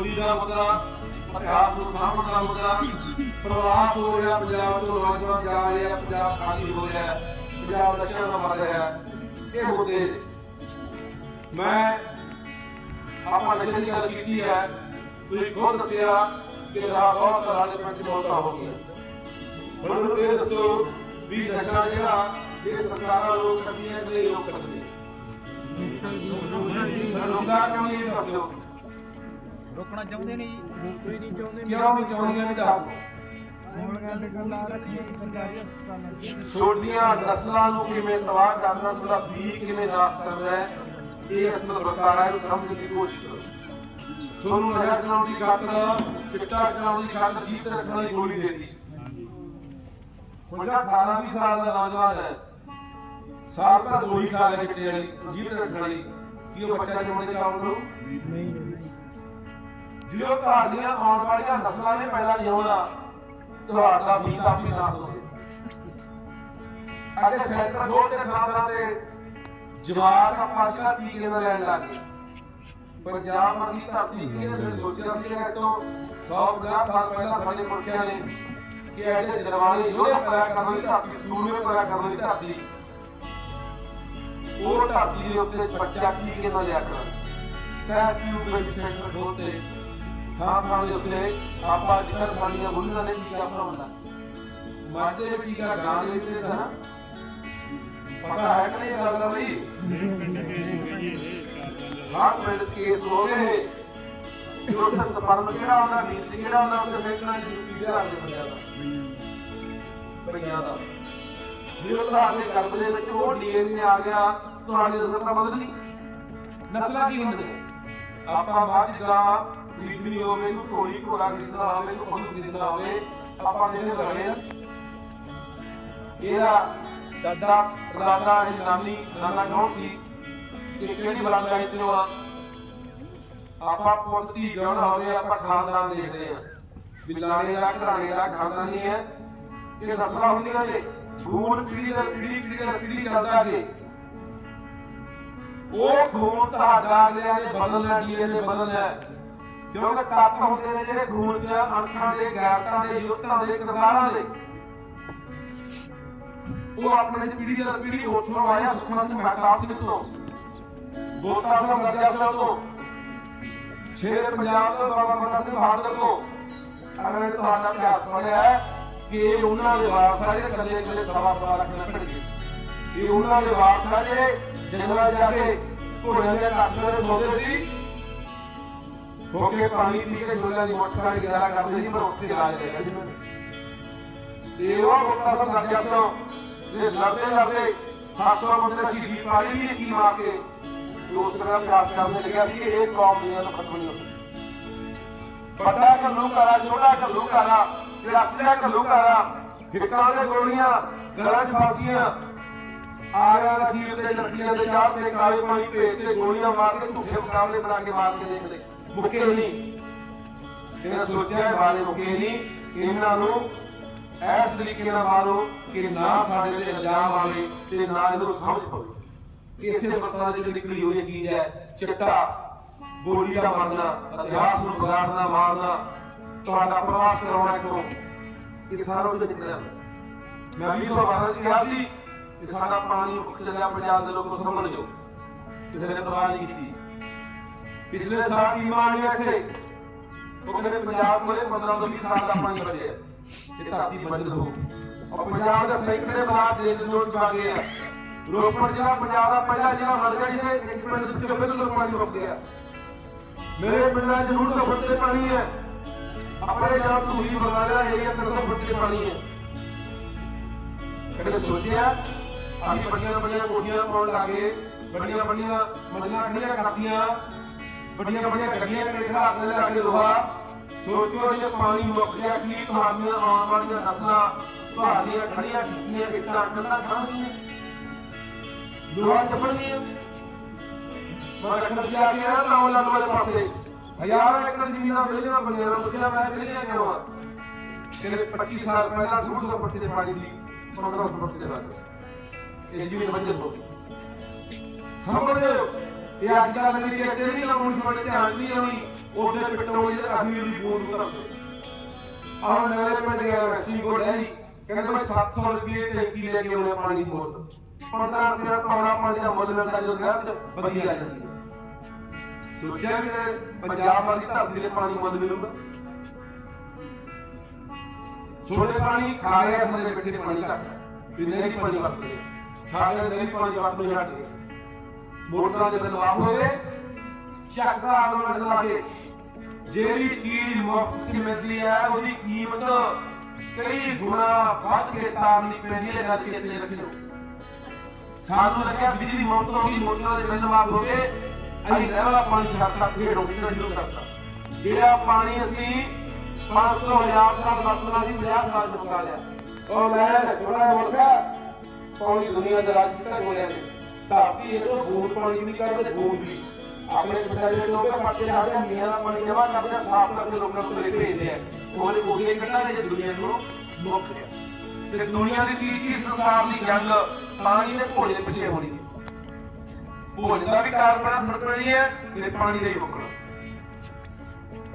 ਬੋਲੀ ਦਾ ਮੁੱਦਾ ਇਤਿਹਾਸ ਨੂੰ ਸਾਂਭਣ ਦਾ ਮੁੱਦਾ ਪ੍ਰਵਾਸ ਹੋ ਰਿਹਾ ਪੰਜਾਬ ਤੋਂ ਨੌਜਵਾਨ ਜਾ ਰਿਹਾ ਪੰਜਾਬ ਖਾਲੀ ਹੋ ਰਿਹਾ ਪੰਜਾਬ ਨਸ਼ਿਆਂ ਨਾਲ ਮਰ ਰਿਹਾ ਇਹ ਮੁੱਦੇ ਮੈਂ ਆਪਾਂ ਨਸ਼ੇ ਦੀ ਗੱਲ ਕੀਤੀ ਹੈ ਤੁਸੀਂ ਖੁਦ ਦੱਸਿਆ ਕਿ ਰਾਹ ਬਹੁਤ ਤਰ੍ਹਾਂ ਦੇ ਪੰਜ ਮੌਤਾਂ ਹੋ ਗਈਆਂ ਮੈਨੂੰ ਇਹ ਦੱਸੋ ਵੀ ਨਸ਼ਾ ਜਿਹੜਾ ਇਹ ਸਰਕਾਰਾਂ ਲੋਕ ਸਕਦੀਆਂ ਕਿ ਨਹੀਂ ਰੋਕ ਸਕਦੀਆਂ ਰੋਕਦਾ ਕਿਉਂ ਨਹੀਂ ਇਹ ਕਰਦੇ ਹੋ ਰੋਕਣਾ ਚਾਹੁੰਦੇ ਨਹੀਂ ਕੋਈ ਨਹੀਂ ਚਾਹੁੰਦੇ ਕਿਉਂ ਨਹੀਂ ਚਾਹੁੰਦੀਆਂ ਵੀ ਦੱਸ ਹੁਣ ਗੱਲ ਗੱਲ ਆ ਰਹੀ ਹੈ ਸਰਕਾਰੀ ਹਸਪਤਾਲਾਂ ਦੀ ਛੋਟੀਆਂ ਨਸਲਾਂ ਨੂੰ ਕਿਵੇਂ ਤਬਾਹ ਕਰਨਾ ਉਹਦਾ ਬੀ ਕਿਵੇਂ ਨਾਸ਼ ਕਰਨਾ ਹੈ ਇਹ ਇਸ ਨੂੰ ਬਤਾਇਆ ਨੂੰ ਸਮਝਣ ਦੀ ਕੋਸ਼ਿਸ਼ ਕਰੋ। ਤੁਹਾਨੂੰ ਨਸ਼ਾ ਚਲਾਉਣ ਦੀ ਖਾਤਰ ਚਿੱਟਾ ਚਲਾਉਣ ਦੀ ਖਾਤਰ ਜੀਤ ਰੱਖਣ ਦੀ ਗੋਲੀ ਦੇ ਦਿੱਤੀ। ਹੁਣ ਜਿਹੜਾ 18 20 ਸਾਲ ਦਾ ਨੌਜਵਾਨ ਹੈ। ਸਾਲ ਭਰ ਗੋਲੀ ਖਾ ਲੈ ਚਿੱਟੇ ਵਾਲੀ ਜੀਤ ਰੱਖਣ ਵਾਲੀ। ਕੀ ਉਹ ਬੱਚਾ ਜੰਮਣੇ ਚਾਹੋ ਨੂੰ ਨਹੀਂ ਨਹੀਂ ਜਿਉਂ ਤੁਹਾਡੀਆਂ ਆਉਣ ਵਾਲੀਆਂ ਨਸਲਾਂ ਨੇ ਪਹਿਲਾਂ ਜਿਉਣਾ ਤੁਹਾਡਾ ਵੀ ਕਾਫੀ ਨਾਸ ਹੋ ਅੱਗੇ ਸੈਂਟਰ ਬੋਰਡ ਦੇ ਖਿਲਾਫਾਂ ਤੇ ਜਵਾਬ ਆਪਾਂ ਜਿਹੜਾ ਟੀਕੇ ਨਾਲ ਲੈਣ ਲੱਗ ਗਏ? ਪੰਜਾਬ ਵਰਗੀ ਧਰਤੀ ਕਿਹਨੇ ਸੋਚਿਆ ਸੀ ਕਿ ਤੋਂ 150 ਸਾਲ ਪਹਿਲਾਂ ਸਾਡੇ ਪੁਰਖਿਆਂ ਨੇ ਕਿ ਇਹਦੇ ਜਰਵਾਣੇ ਯੋਧੇ ਪੈਦਾ ਕਰਨ ਵਾਲੀ ਧਰਤੀ, ਸੂਰਮੇ ਪੈਦਾ ਕਰਨ ਵਾਲੀ ਧਰਤੀ। ਉਹ ਧਰਤੀ ਦੇ ਉੱਤੇ ਬੱਚਾ ਟੀਕੇ ਨਾਲ ਲਿਆ ਕਰਨਾ ਸਹਿ ਟਿਊਬ ਵਿੱਚ ਸੈਂਟਰ ਬੋਰਡ ਤੇ ਥਾਂ ਥਾਂ ਦੇ ਉੱਤੇ ਆਪਾਂ ਜਿਹੜਾ ਸਾਡੀਆਂ ਬੁੱਲੀਆਂ ਨੇ ਟੀਕਾ ਭਰਾਉਂਦਾ ਮਾਦੇ ਵਿੱਚ ਟੀਕਾ ਗਾਂ ਦੇ ਵਿੱਚ ਤਾਂ ਪਤਾ ਹੈ ਕਿ ਨਹੀਂ ਗੱਲ ਦਾ ਬਈ? ਹਾਂ ਮਿੰਟ ਕੇਸ ਹੋ ਗਏ। ਜੋ ਕਿ ਸਪਰਮ ਕਿਹੜਾ ਹੁੰਦਾ, ਨੀਤ ਕਿਹੜਾ ਹੁੰਦਾ, ਉਹਦੇ ਸੈਕਟਰਾਂ ਦੀ ਭਈਆਂ ਦਾ। ਜੇ ਉਹ ਤੁਹਾਡੇ ਦੇ ਵਿੱਚ ਉਹ ਡੀਐਨਏ ਆ ਗਿਆ, ਤੁਹਾਡੀ ਨਸਲ ਤਾਂ ਬਦਲ ਗਈ। ਨਸਲਾਂ ਕੀ ਹੁੰਦੀਆਂ? ਆਪਾਂ ਮੱਝ ਗਾਂ ਖਰੀਦਣੀ ਹੋਵੇ ਨੂੰ ਕੋਈ ਘੋੜਾ ਖਰੀਦਣਾ ਹੋਵੇ ਨੂੰ ਉਹਨੂੰ ਖਰੀਦਣਾ ਹੋਵੇ। ਆਪਾਂ ਜਿਹੜੇ ਲੜੇ ਇਹਦਾ ਦਾਦਾ ਪਰਦਾਦਾ ਇਹ ਨਾਨੀ ਨਾਨਾ ਕੌਣ ਸੀ? ਇਹ ਕਿਹੜੀ ਬਲਾਂਗਾਈ ਚੋਂ ਆ? ਆਪਾਂ ਪੁੱਤੀ ਗਣ ਹੋਵੇ ਆਪਾਂ ਖਾਨਦਾਨ ਦੇਖਦੇ ਆ। ਬਿਲਾਣੇ ਦਾ, ਘਰਾਣੇ ਦਾ ਖਾਨਦਾਨ ਹੈ। ਇਹ ਨਸਲਾਂ ਹੁੰਦੀਆਂ ਨੇ। ਖੂਨ ਪੀੜੀ ਦਾ ਪੀੜੀ ਪੀੜੀ ਦਾ ਪੀੜੀ ਚੱਲਦਾ ਅੱਗੇ ਉਹ ਖੂਨ ਤੁਹਾਡਾ ਅਗਲਿਆਂ ਨੇ ਬਦਲਣਾ, ਡੀਐਨਏ ਬਦਲਣਾ ਕਿਉਂਕਿ ਤੱਤ ਹੁੰਦੇ ਨੇ ਜਿਹੜੇ ਖੂਨ 'ਚ, ਅਣਖਾਂ ਦੇ, ਗੈਰਤਾਂ ਦੇ ਯੁੱਤਾਂ ਦੇ, ਕਿਰਦਾਰਾਂ ਦੇ। ਉਹ ਆਪਣੇ ਪੀੜੀ ਦਾ ਪੀੜੀ ਉੱਥੋਂ ਆਇਆ ਸੁਖਮਨ ਸਿੰਘ ਮਹਿਤਾਬ ਸਿੰਘ ਤੋਂ। ਬੋਤਾ ਸਿੰਘ ਮਰਜਾ ਸਿੰਘ ਤੋਂ। ਸ਼ੇਰ ਪੰਜਾਬ ਤੋਂ, ਬਾਬਾ ਬੰਦਾ ਸਿੰਘ ਬਹਾਦਰ ਤੋਂ। ਅਗਲੇ ਤੁਹਾਡਾ ਇਤਿਹਾਸ ਪੜਿਆ ਹੈ ਕਿ ਇਹ ਉਹਨਾਂ ਦੇ ਵਾਰਸ ਆ, ਜਿਹੜੇ ਕੱਲੇ ਕੱਲੇ ਸਵਾ ਸਵਾ ਲੱਖ ਨਾਲ ਭੜਕੇ। ਇਹ ਉਹਨਾਂ ਦੇ ਵਾਰਸ ਆ, ਜਿਹੜੇ ਜੰਗਲਾਂ ਜਾ ਕੇ ਘੋੜਿਆਂ ਦੇ ਕਾਟੇ ਦੇ ਸੌਦੇ ਸੀ। ਹੋ ਪਾਣੀ ਪੀ ਕੇ ਝੋਲਿਆਂ ਦੀ ਮੋਟਰ ਨਾਲ ਗੁਜ਼ਾਰਾ ਕਰਦੇ ਸੀ, ਪਰ ਉੱਥੇ ਇਲਾਜ ਲੈ ਗਿਆ ਤੇ ਉਹ ਬੋਤਾ ਸਿੰਘ ਮਰਜਾ ਸਿੰਘ ਇਹ ਲੜਦੇ ਲੜਦੇ 700 ਬੰਦੇ ਸ਼ਹੀਦੀ ਪਾਈ ਵੀ ਕੀ ਮਾਰ ਕੇ ਉਸ ਤਰ੍ਹਾਂ ਅਭਿਆਸ ਕਰਨ ਲੱਗਿਆ ਸੀ ਇਹ ਕੌਮ ਦੀਆਂ ਨੂੰ ਖਤਮ ਨਹੀਂ ਹੋ ਸਕਦੀ। ਵੱਡਾ ਘੱਲੂ ਕਾਰਾ ਛੋਟਾ ਘੱਲੂ ਕਾਰਾ ਜਿਹੜਾ ਸਿਆ ਘੱਲੂ ਕਾਰਾ ਦੇ ਗੋਲੀਆਂ, ਗਲਾਂ 'ਚ ਫਾਸੀਆਂ ਆਇਆ ਰਸੀਬ ਤੇ ਲੜਕੀਆਂ ਦੇ ਚਾਹ ਤੇ ਕਾਲੇ ਪਾਣੀ ਭੇਜ ਤੇ ਗੋਲੀਆਂ ਮਾਰ ਕੇ ਝੂਠੇ ਮੁਕਾਬਲੇ ਬਣਾ ਕੇ ਮਾਰ ਕੇ ਦੇਖਦੇ ਮੁੱਕੇ ਨਹੀਂ। ਇਹਨਾਂ ਸੋਚਿਆ ਬਾਰੇ ਮੁੱਕੇ ਨਹੀਂ ਇਹਨਾਂ ਨੂੰ ਐਸ ਤਰੀਕੇ ਨਾਲ ਮਾਰੋ ਕਿ ਨਾ ਸਾਡੇ ਤੇ ਇਲਜ਼ਾਮ ਆਵੇ ਤੇ ਨਾ ਇਹਨੂੰ ਸਮਝ ਪਵੇ। ਇਸੇ ਮਸਲਾ ਦੀ ਨਿਕਲੀ ਹੋਈ ਚੀਜ਼ ਹੈ ਚਿੱਟਾ। ਬੋਲੀ ਦਾ ਮਰਨਾ ਇਤਿਹਾਸ ਨੂੰ ਵਿਗਾੜਨਾ ਮਾਰਨਾ। ਤੁਹਾਡਾ ਪ੍ਰਵਾਸ ਕਰਾਉਣਾ ਕਿਉਂ? ਇਹ ਸਾਰਾ ਉਹਦੇ ਨਿਕਲਿਆ। ਮੈਂ 2012 ਚ ਕਿਹਾ ਸੀ ਕਿ ਸਾਡਾ ਪਾਣੀ ਮੁੱਕ ਚੱਲਿਆ ਪੰਜਾਬ ਦੇ ਲੋਕੋ ਸਮਝ ਜਾਓ ਕਿਸੇ ਨੇ ਪਰਵਾਹ ਨਹੀਂ ਕੀਤੀ। ਪਿਛਲੇ ਸਾਲ ਦੀ ਮਾਂ ਨੇ ਇੱਥੇ? ਉਹ ਕਹਿੰਦੇ ਪੰਜਾਬ ਕੋਲੇ 15 ਤੋਂ 20 ਸਾਲ ਦਾ ਪਾਣੀ ਬਚਿਆ। ਇਹ ਧਰਤੀ ਬੰਦ ਹੋ ਔਰ ਪੰਜਾਬ ਦੇ ਸੈਂਕੜੇ ਬਲਾਕ ਦੇ ਨੋਟ ਪਾ ਗਏ ਆ। ਰੋਪੜ ਜ਼ਿਲ੍ਹਾ ਪੰਜਾਬ ਦਾ ਪਹਿਲਾ ਜ਼ਿਲ੍ਹਾ ਬਣ ਗਿਆ ਜਿਹਦੇ ਇੱਕ ਮਿੰਟ ਵਿੱਚ ਬਿਲਕੁਲ ਪਾਣੀ ਮੁੱਕ ਗਿਆ। ਮੇਰੇ ਪਿੰਡਾਂ 'ਚ ਰੂਟ ਤੋਂ ਫੁੱਟ ਤੇ ਪਾਣੀ ਹੈ। ਆਪਣੇ ਜਾਂ ਧੂਰੀ ਬਰਨਾਲਾ ਏਰੀਆ 300 ਫੁੱਟ ਤੇ ਪਾਣੀ ਹੈ। ਕਦੇ ਸੋਚਿਆ ਅਸੀਂ ਵੱਡੀਆਂ ਵੱਡੀਆਂ ਕੋਠੀਆਂ ਪਾਉਣ ਲੱਗੇ ਵੱਡੀਆਂ ਵੱਡੀਆਂ ਮੰਜ਼ਲਾਂ ਖੜੀਆਂ ਕਰਤੀਆਂ ਵੱਡੀਆਂ ਵੱਡੀਆਂ ਗੱਡੀਆਂ ਕਿਹੜੇ ਖੜਾ ਕੇ ਲੋਹਾ। ਸੋਚੋ ਜੇ ਪਾਣੀ ਮੁੱਕ ਗਿਆ, ਕੀ ਤੁਹਾਡੀਆਂ ਆਉਣ ਵਾਲੀਆਂ ਨਸਲਾਂ ਤੁਹਾਡੀਆਂ ਖੜੀਆਂ ਕੀਤੀਆਂ ਇੱਟਾਂ ਕੰਨਾਂ ਖਾਣਗੀਆਂ? ਲੋਹਾ ਚੱਪਣਗੀਆਂ ਮੈਂ ਰੱਖਣ ਜਾ ਕੇ ਆ ਤਾਂ ਲੱਗ ਵਾਲੇ ਪਾਸੇ। ਹਜ਼ਾਰਾਂ ਏਕੜ ਜ਼ਮੀਨਾਂ ਵੇਲੀਆਂ ਬਣੀਆਂ ਨੇ, ਪੁੱਛਿਆ ਮੈਂ ਵੇਲੀਆਂ ਕਿਉਂ ਆ? ਕਿਤੇ 25 ਸਾਲ ਪਹਿਲਾਂ 200 ਫੁੱਟ ਦੇ ਪਾਣੀ ਸੀ 1500 ਫੁੱਟ ਦੇ ਲੱਗ ਇਹ ਜ਼ਮੀਨ ਬੰਜਰ ਹੋ ਗਈ ਸਮਝਦੇ ਹੋ? ਇਹ ਅੱਜ ਕੱਲ੍ਹ ਮੇਰੀ ਕਿਤੇ ਨਹੀਂ ਲਾਉਣੀ ਤੁਹਾਡੇ ਧਿਆਨ ਨਹੀਂ ਲਾਉਣੀ ਉਹਦੇ ਪੈਟਰੋਲ ਜਿਹੜਾ ਅਸੀਂ ਉਹਦੀ ਬੂੰਦ ਕਰਦੇ ਆਹ ਨਵੇਂ ਪਿੰਡ ਗਿਆ ਰਸੀ ਕੋਲ ਹੈ ਜੀ, ਕਹਿੰਦੇ 700 ਰੁਪਏ ਟੈਂਕੀ ਲੈ ਕੇ ਆਉਣੇ ਪਾਣੀ ਦੀ ਬੋਤਲ। 15 ਰੁਪਏ ਪਾਉਣਾ ਪਾਣੀ ਦਾ ਮੁੱਲ ਮਿਲਦਾ ਜੋ ਨਹਿਰ ਵਧੀਆ ਆ ਜਾਂਦੀ। ਸੋਚਿਆ ਕਿ ਪੰਜਾਬ ਵਾਲੀ ਧਰਤੀ ਦੇ ਪਾਣੀ ਮੁੱਲ ਮਿਲੂਗਾ। ਸੋਡੇ ਪਾਣੀ ਖਾ ਗਿਆ ਮੇਰੇ ਬੈਠੇ ਪਾਣੀ ਘੱਟ ਤੇ ਨਹਿਰੀ ਪਾਣੀ ਵਰਤਦੇ ਸਾਡੇ ਨਹਿਰੀ ਪਾਣੀ ਵਰਤਦੇ ਹਟ ਗਏ ਮੋਟਰਾਂ ਦੇ ਲਵਾ ਹੋਏ ਚੱਕਦਾ ਆਲੂ ਲਾ ਕੇ ਜਿਹੜੀ ਚੀਜ਼ ਮੁਫਤ ਚ ਮਿਲਦੀ ਹੈ, ਉਹਦੀ ਕੀਮਤ ਕਈ ਗੁਣਾ ਵੱਧ ਕੇ ਤਾਰਨੀ ਪੈਂਦੀ ਹੈ ਗੱਲ ਚੇਤੇ ਰੱਖਿਓ ਸਾਨੂੰ ਲੱਗਿਆ ਬਿਜਲੀ ਮੁਫਤ ਹੋ ਗਈ ਮੋਟਰਾਂ ਦੇ ਬਿੱਲ ਮਾਫ ਹੋ ਗਏ ਅਸੀਂ ਲੈਵਾ ਪਾਣੀ ਛੱਡਤਾ ਫੇਰ ਰੋਕਣਾ ਸ਼ੁਰੂ ਕਰਤਾ ਜਿਹੜਾ ਪਾਣੀ ਅਸੀਂ 500 ਹਜ਼ਾਰ ਸਾਲ ਵਰਤਣਾ 50 ਸਾਲ ਚ ਲਿਆ। ਉਹ ਮੈਂ ਥੋੜਾ ਮੋਟਾ ਪਾਣੀ ਦੁਨੀਆ ਦਾ ਰਾਜ ਤੱਕ ਹੋਇਆ ਧਰਤੀ ਇਹ ਤੋਂ ਬੂੰਦ ਪਾਣੀ ਨਹੀਂ ਕੱਢਦੇ ਬੂੰਦ ਵੀ ਆਪਣੇ ਪਿੰਡਾਂ ਦੇ ਲੋਕ ਪੱਟੇ ਲਾਦੇ ਮੀਆਂ ਦਾ ਪਾਣੀ ਜਮਾ ਕਰਦੇ ਸਾਫ਼ ਕਰਕੇ ਲੋਕਾਂ ਨੂੰ ਲੈ ਭੇਜਦੇ ਆ। ਉਹਦੇ ਕੋਲੇ ਕੱਢਾਂਗੇ ਦੁਨੀਆ ਨੂੰ ਮੁੱਕ ਗਿਆ। ਤੇ ਦੁਨੀਆ ਦੀ ਚੀਜ਼ ਕੀ ਸੰਸਾਰ ਦੀ ਜੰਗ ਪਾਣੀ ਦੇ ਭੋਲੇ ਦੇ ਪਿੱਛੇ ਹੋਣੀ ਹੈ। ਭੋਲੇ ਦਾ ਵੀ ਕਾਰਬਨ ਫੜਕਣੀ ਹੈ ਤੇ ਪਾਣੀ ਦਾ ਹੀ ਮੁੱਕਣਾ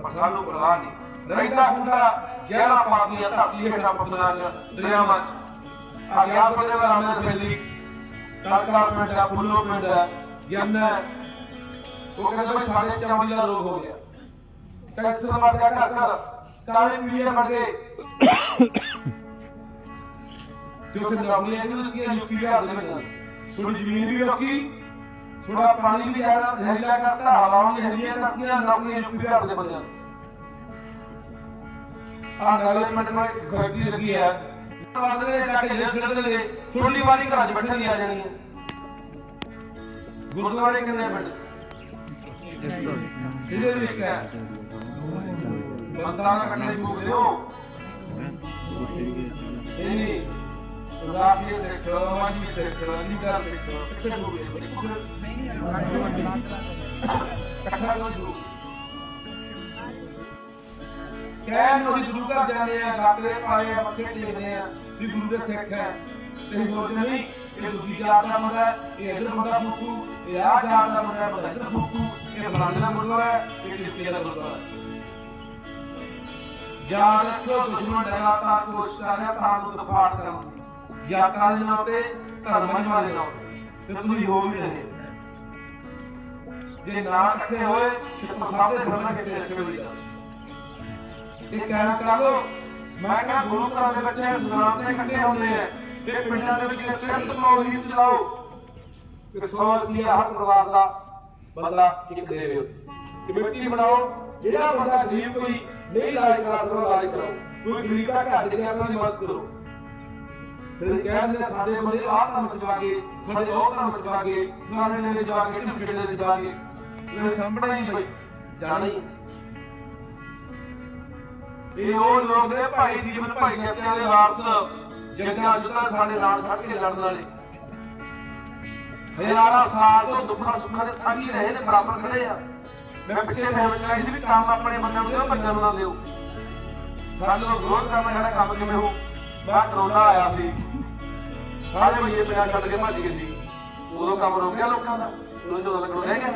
ਪਰ ਸਾਨੂੰ ਪਰਵਾਹ ਨਹੀਂ। ਰਹਿੰਦਾ ਹੁੰਦਾ ਜਿਹੜਾ ਪਾਦੀਆਂ ਧਰਤੀ ਹੇਠਾਂ ਪਸਣਾ ਦਰਿਆਵਾਂ ਆ ਗਿਆ ਬੜੇ ਵਾਲਾ ਮੈਂ ਫੈਲੀ ਕਾਕਾ ਪਿੰਡ ਦਾ ਪੁੱਲੋ ਪਿੰਡ ਦਾ ਜੰਨਾ ਉਹ ਕਹਿੰਦਾ ਵੀ ਸਾਡੇ ਚਮੜੀ ਦਾ ਰੋਗ ਹੋ ਗਿਆ। ਕੈਂਸਰ ਮਰ ਗਿਆ ਘਰ ਘਰ। ਕਾਲੇ ਪੀਲੇ ਮਰ ਗਏ। ਤੇ ਉਹ ਕਹਿੰਦਾ ਆਪਣੀ ਯੂਪੀ ਬਿਹਾਰ ਦੇ ਵਿੱਚ ਥੋੜੀ ਜ਼ਮੀਨ ਵੀ ਰੋਕੀ ਥੋੜਾ ਪਾਣੀ ਵੀ ਜ਼ਿਆਦਾ ਜ਼ਹਿਰੀਲਾ ਕਰਤਾ ਹਵਾਵਾਂ ਵੀ ਜ਼ਹਿਰੀਲੀਆਂ ਕਰਤੀਆਂ ਨੌਕਰੀਆਂ ਯੂਪੀ ਬਿਹਾਰ ਦੇ ਬੰਦਿਆਂ ਆ ਨਾਲੇ ਮਿੰਟ ਨਾਲ ਇੱਕ ਲੱਗੀ ਹੈ। ਵਾਦਲੇ ਜਾ ਕੇ ਜੇ ਸਿੱਟ ਦੇ ਥੋੜੀ ਵਾਰੀ ਘਰਾਂ 'ਚ ਬੈਠਣ ਦੀ ਆ ਜਾਣੀ ਹੈ। ਗੁਰਦੁਆਰੇ ਕਿੰਨੇ ਪਿੰਡ ਸਿੱਧੇ ਵਿੱਚ ਹੈ। ਬੰਦਾ ਨਾ ਕੱਟੇ ਜੂ ਦਿਓ। ਇਹ ਰਾਸ਼ੀ ਸਿੱਖ ਮਾਜੀ ਸਿੱਖ ਲੀਗਾ ਸਿੱਖ ਕਿੱਥੇ ਜੂ ਇਕੱਠਾ ਹੋ ਜੂ ਕਹਿ ਨੂੰ ਅਸੀਂ ਗੁਰੂ ਘਰ ਜਾਂਦੇ ਆ ਗਾਤਰੇ ਪਾਏ ਆ ਮੱਥੇ ਟੇਕਦੇ ਆ ਵੀ ਗੁਰੂ ਦੇ ਸਿੱਖ ਹੈ। ਤੇ ਅਸੀਂ ਸੋਚਦੇ ਨਹੀਂ ਇਹ ਦੂਜੀ ਜਾਤ ਦਾ ਮੁੰਡਾ ਹੈ, ਇਹ ਇਧਰ ਮੁੰਡਾ ਫੂਕੂ, ਇਹ ਆਹ ਜਾਤ ਦਾ ਮੁੰਡਾ ਹੈ ਬੰਦਾ ਇਧਰ ਫੂਕੂ, ਇਹ ਫਲਾਣੇ ਦਾ ਗੁਰਦੁਆਰਾ ਹੈ, ਇਹ ਕਿੱਥੇ ਦਾ ਗੁਰਦੁਆਰਾ ਹੈ। ਯਾਦ ਰੱਖੋ ਦੁਸ਼ਮਣ ਲਗਾਤਾਰ ਕੋਸ਼ਿਸ਼ ਕਰ ਰਿਹਾ ਤੁਹਾਨੂੰ ਤਫਾੜ ਕਰਨ ਦੀ ਜਾਤਾਂ ਦੇ ਨਾਂ ਤੇ, ਧਰਮਾਂ ਦੇ ਨਾਂ ਤੇ। ਤੇ ਤੁਸੀਂ ਹੋ ਵੀ ਰਹੇ ਜੇ ਨਾ ਇਕੱਠੇ ਹੋਏ ਤੇ ਪਸਾਦੇ ਧਰਮਾਂ ਕਿਤੇ ਰੱਖੇ ਹੋਈ ਜਾ ਇਹ ਕਹਿਣਾ ਕਰ ਲੋ ਮੈਂ ਕਿਹਾ ਗੁਰੂ ਘਰਾਂ ਦੇ ਬੱਚੇ ਸੁਨਾਮ ਤੇ ਇਕੱਠੇ ਹੁੰਦੇ ਆ, ਤੇ ਪਿੰਡਾਂ ਦੇ ਵਿੱਚ ਸਿਰਫ ਤਕਨੋਲੋਜੀ ਚਲਾਓ ਤੇ 100 ਰੁਪਿਆ ਹਰ ਪਰਿਵਾਰ ਦਾ ਬੰਦਾ ਇੱਕ ਦੇ ਕਮੇਟੀ ਬਣਾਓ, ਜਿਹੜਾ ਬੰਦਾ ਗਰੀਬ ਕੋਈ ਨਹੀਂ ਇਲਾਜ ਕਰਾ ਸਕਦਾ, ਇਲਾਜ ਕਰਾਓ। ਕੋਈ ਗਰੀਬ ਦਾ ਘਰ ਦੇ ਉਹਨਾਂ ਦੀ ਮਦਦ ਕਰੋ। ਫਿਰ ਕਹਿੰਦੇ ਨੇ ਸਾਡੇ ਬੰਦੇ ਆਹ ਕੰਮ ਚਵਾ ਕੇ, ਸਾਡੇ ਉਹ ਕੰਮ ਚਵਾ ਕੇ, ਫਲਾਣੇ ਨੇ ਜਾ ਕੇ, ਢਿੱਡੇ ਦੇ ਜਾ ਕੇ। ਇਹ ਸਾਹਮਣੇ ਹੀ ਬਈ, ਜਾਣਾ ਹੀ। ਇਹ ਉਹ ਲੋਕ ਨੇ ਭਾਈ ਜੀਵਨ ਭਾਈ ਜੱਤਿਆਂ ਦੇ ਵਾਰਸ ਜੱਗਾਂ ਜੁੱਤਾਂ ਸਾਡੇ ਨਾਲ ਖੜ ਕੇ ਲੜਨ ਵਾਲੇ। ਹਜ਼ਾਰਾਂ ਸਾਲ ਤੋਂ ਦੁੱਖਾਂ ਸੁੱਖਾਂ ਦੇ ਸਾਂਝੀ ਰਹੇ ਨੇ, ਬਰਾਬਰ ਖੜੇ ਆ। ਮੈਂ ਪਿੱਛੇ ਫਹਿਮ ਚਲਾਈ ਸੀ ਵੀ ਕੰਮ ਆਪਣੇ ਬੰਦਿਆਂ ਨੂੰ ਦਿਓ, ਬੰਦਿਆਂ ਨੂੰ ਨਾ ਦਿਓ। ਸਾਡੇ ਲੋਕ ਵਿਰੋਧ ਕਰਨਾ ਸਾਡਾ ਕੰਮ ਕਿਵੇਂ ਹੋ? ਮੈਂ ਕਰੋਨਾ ਆਇਆ ਸੀ। ਸਾਰੇ ਮਹੀਨੇ ਪਿਆ ਛੱਡ ਕੇ ਭੱਜ ਗਏ ਸੀ। ਉਦੋਂ ਕੰਮ ਰੁਕ ਗਿਆ ਲੋਕਾਂ ਦਾ, ਉਦੋਂ ਜਦੋਂ ਤੱਕ ਰਹਿ ਗਿਆ।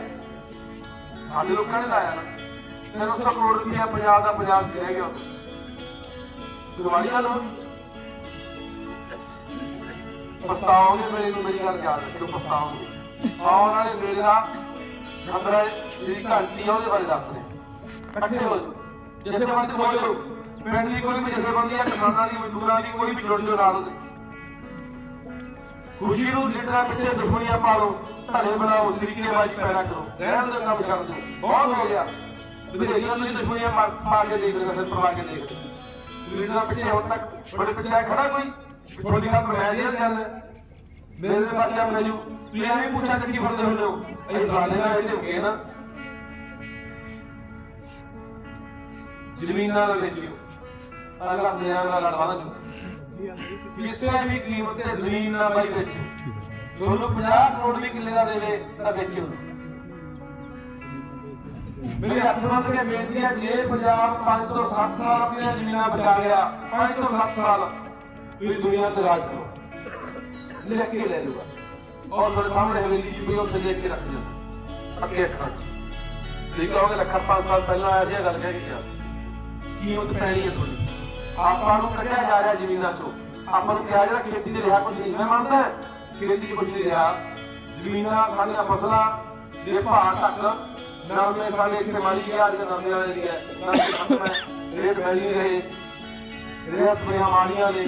ਸਾਡੇ ਲੋਕਾਂ ਨੇ ਲਾਇਆ ਨਾ। 300 ਕਰੋੜ ਰੁਪਇਆ ਪੰਜਾਬ ਦਾ ਪੰਜਾਬ 'ਚ ਰਹਿ ਗਿਆ। ਦਿਵਾਲੀ ਨਾਲ ਹੋਈ ਮੇਰੇ ਨੂੰ ਮੇਰੀ ਗੱਲ ਯਾਦ ਰੱਖਿਓ ਪਛਤਾਓਗੇ। ਆਉਣ ਵਾਲੇ ਵੇਲੇ ਦਾ ਖਬਰ ਜਿਹੜੀ ਘੰਟੀ ਆ, ਉਹਦੇ ਬਾਰੇ ਦੱਸ ਰਹੇ ਇਕੱਠੇ ਹੋ ਜਾਓ। ਜਿੱਥੇ ਹੋ ਜਾਓ ਪਿੰਡ ਦੀ ਕੋਈ ਵੀ ਜਥੇਬੰਦੀ ਆ, ਕਿਸਾਨਾਂ ਦੀ, ਮਜ਼ਦੂਰਾਂ ਦੀ, ਕੋਈ ਵੀ ਜੁੜ ਜਾਓ, ਨਾਲ ਉਹਦੇ। ਖੁਸ਼ੀ ਨੂੰ ਲੀਡਰਾਂ ਪਿੱਛੇ ਦੁਸ਼ਮਣੀਆਂ ਪਾਲੋ ਧੜੇ ਬਣਾਓ ਸਿੱਕੇ ਬਾਜੀ ਪੈਦਾ ਕਰੋ। ਰਹਿਣ ਦੇ ਕੰਮ ਛੱਡ ਦਿਓ। ਬਹੁਤ ਹੋ ਗਿਆ। ਬਥੇਰੀਆਂ ਨੂੰ ਦੁਸ਼ਮਣੀਆਂ ਮਾਰ ਪਾ ਕੇ ਦੇਖ ਰਹੇ ਫਿਰ ਪਰਵਾ ਕੇ ਦੇਖ ਲਿਟਣਾ ਪਿੱਛੇ ਹੁਣ ਤੱਕ ਬੜੇ ਪਿੱਛੇ ਖੜਾ ਕੋਈ? ਥੋੜੀ ਗੱਲ ਮੈਂ ਇਹ ਗੱਲ। ਮੇਰੇ ਦੇ ਬੱਚਾ ਮੈਨੂੰ ਤੁਸੀਂ ਐਵੇਂ ਪੁੱਛਿਆ ਕਿ ਕੀ ਫੜਦੇ ਹੁੰਦੇ ਹੋ ਇਹ ਬਲਾਣੇ ਨਾਲ ਇਹਦੇ ਹੋ ਨਾ। ਜ਼ਮੀਨਾਂ ਦਾ ਵੇਚਿਓ ਅਗਲਾ ਸਿਆਂ ਨਾਲ ਲੜਵਾ ਨਾ ਕਿਸੇ ਵੀ ਕੀਮਤ ਤੇ ਜ਼ਮੀਨ ਨਾ ਬਾਈ ਵੇਚਿਓ ਤੁਹਾਨੂੰ 50 ਕਰੋੜ ਵੀ ਕਿੱਲੇ ਦਾ ਦੇਵੇ ਤਾਂ ਵੇਚਿਓ ਮੇਰੇ ਹੱਥ ਬੰਦ ਕੇ ਬੇਨਤੀ ਹੈ ਜੇ ਪੰਜਾਬ 5 ਤੋਂ 7 ਸਾਲ ਆਪਣੀਆਂ ਜ਼ਮੀਨਾਂ ਬਚਾ ਲਿਆ 5 ਤੋਂ 7 ਸਾਲ ਤੁਸੀਂ ਦੁਨੀਆ ਤੇ ਰਾਜ ਕਰੋ। ਲਿਖ ਕੇ ਲੈ ਲੂਗਾ। ਔਰ ਮੇਰੇ ਸਾਹਮਣੇ ਹਵੇਲੀ ਜੀ ਪਈ ਉੱਥੇ ਲਿਖ ਕੇ ਰੱਖ ਲਿਓ ਅੱਗੇ ਅੱਖਾਂ 'ਚ ਤੁਸੀਂ ਕਹੋਗੇ ਲੱਖਾਂ 5 ਸਾਲ ਪਹਿਲਾਂ ਆਇਆ ਸੀ ਗੱਲ ਕਹਿ ਕੇ ਗਿਆ। ਕੀਮਤ ਪੈਣੀ ਹੈ ਤੁਹਾਡੀ? ਆਪਾਂ ਨੂੰ ਕੱਢਿਆ ਜਾ ਰਿਹਾ ਜ਼ਮੀਨਾਂ ਚੋਂ। ਆਪਾਂ ਨੂੰ ਕਿਹਾ ਜਾ ਖੇਤੀ ਦੇ ਰਿਹਾ ਕੁਝ ਨਹੀਂ। ਮੈਂ ਮੰਨਦਾ ਖੇਤੀ 'ਚ ਕੁਝ ਨਹੀਂ ਰਿਹਾ। ਜ਼ਮੀਨਾਂ ਸਾਡੀਆਂ ਫਸਲਾਂ ਦੇ ਭਾਅ ਘੱਟ ਤੱਕ ਨਰਮੇ ਸਾਡੇ ਇੱਥੇ ਮਾਰੀ ਗਿਆ ਅੱਜ ਨਰਮੇ ਵਾਲੇ ਦੀ ਹੈ ਨਰਮੇ ਖਤਮ ਹੈ ਰੇਟ ਮਿਲ ਨਹੀਂ ਰਹੇ ਰੇਟ ਸਪਰੇਆਂ ਮਾਰੀਆਂ ਨੇ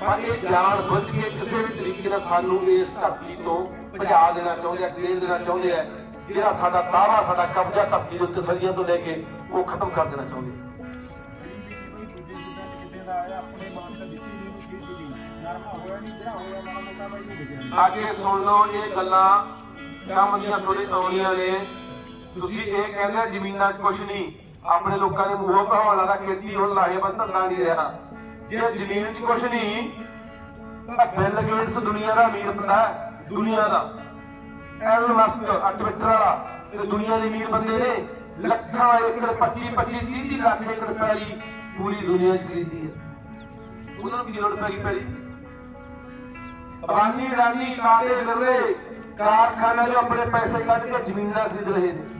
ਪਰ ਇਹ ਜਾਣ ਬੁੱਝ ਕੇ ਕਿਸੇ ਵੀ ਤਰੀਕੇ ਨਾਲ ਸਾਨੂੰ ਇਸ ਧਰਤੀ ਤੋਂ ਭਜਾ ਦੇਣਾ ਚਾਹੁੰਦੇ ਆ, ਖੇਡ ਦੇਣਾ ਚਾਹੁੰਦੇ ਆ, ਜਿਹੜਾ ਸਾਡਾ ਦਾਵਾ, ਸਾਡਾ ਕਬਜ਼ਾ ਧਰਤੀ ਦੇ ਉੱਤੇ ਸਦੀਆਂ ਤੋਂ ਲੈ ਕੇ ਉਹ ਖਤਮ ਕਰ ਦੇਣਾ ਚਾਹੁੰਦੇ ਆ। ਆਪਣੇ ਮਾਨ ਤਾਂ ਦਿੱਤੀ ਨਹੀਂ ਉਹਨੂੰ ਨਰਮਾ ਹੋਇਆ ਨਹੀਂ ਜਿਹੜਾ ਹੋਇਆ ਮਾੜਾ ਮੋਟਾ ਬਾਈ ਉਹ ਵਿਗਿਆ ਸੁਣ ਲਓ, ਇਹ ਗੱਲਾਂ ਕੰਮ ਦੀਆਂ ਥੋੜੀ ਆਉਣੀਆਂ ਨੇ। ਤੁਸੀਂ ਇਹ ਕਹਿੰਦੇ ਜ਼ਮੀਨਾਂ 'ਚ ਕੁਝ ਨਹੀਂ। ਆਪਣੇ ਲੋਕਾਂ ਦੇ ਮੂੰਹੋਂ ਕਹਾਉਣ ਲੱਗਾ ਖੇਤੀ ਹੁਣ ਲਾਹੇਵੰਦ ਧੰਦਾ ਨਹੀਂ ਰਿਹਾ। ਜੇ ਜ਼ਮੀਨ 'ਚ ਕੁਝ ਨਹੀਂ, ਤਾਂ ਬਿੱਲ ਗੇਟਸ ਦੁਨੀਆ ਦਾ ਅਮੀਰ ਬੰਦਾ ਦੁਨੀਆ ਦਾ। ਐਲਨ ਮਸਕ ਟਵਿੱਟਰ ਵਾਲਾ ਤੇ ਦੁਨੀਆ ਦੇ ਅਮੀਰ ਬੰਦੇ ਨੇ। ਲੱਖਾਂ ਏਕੜ 25 25 30 30 ਲੱਖ ਏਕੜ ਪੈਲੀ ਪੂਰੀ ਦੁਨੀਆ 'ਚ ਖਰੀਦੀ ਹੈ। ਉਹਨਾਂ ਨੂੰ ਕੀ ਲੋੜ ਪੈ ਗਈ ਪੈਲੀ? ਅਬਾਨੀ ਰਾਨੀ ਕਾਲੇ ਬਿਰਲੇ ਕਾਰਖਾਨੇ ਜੋ ਆਪਣੇ ਪੈਸੇ ਕੱਢ ਕੇ ਜ਼ਮੀਨਾਂ ਖਰੀਦ ਰਹੇ ਨੇ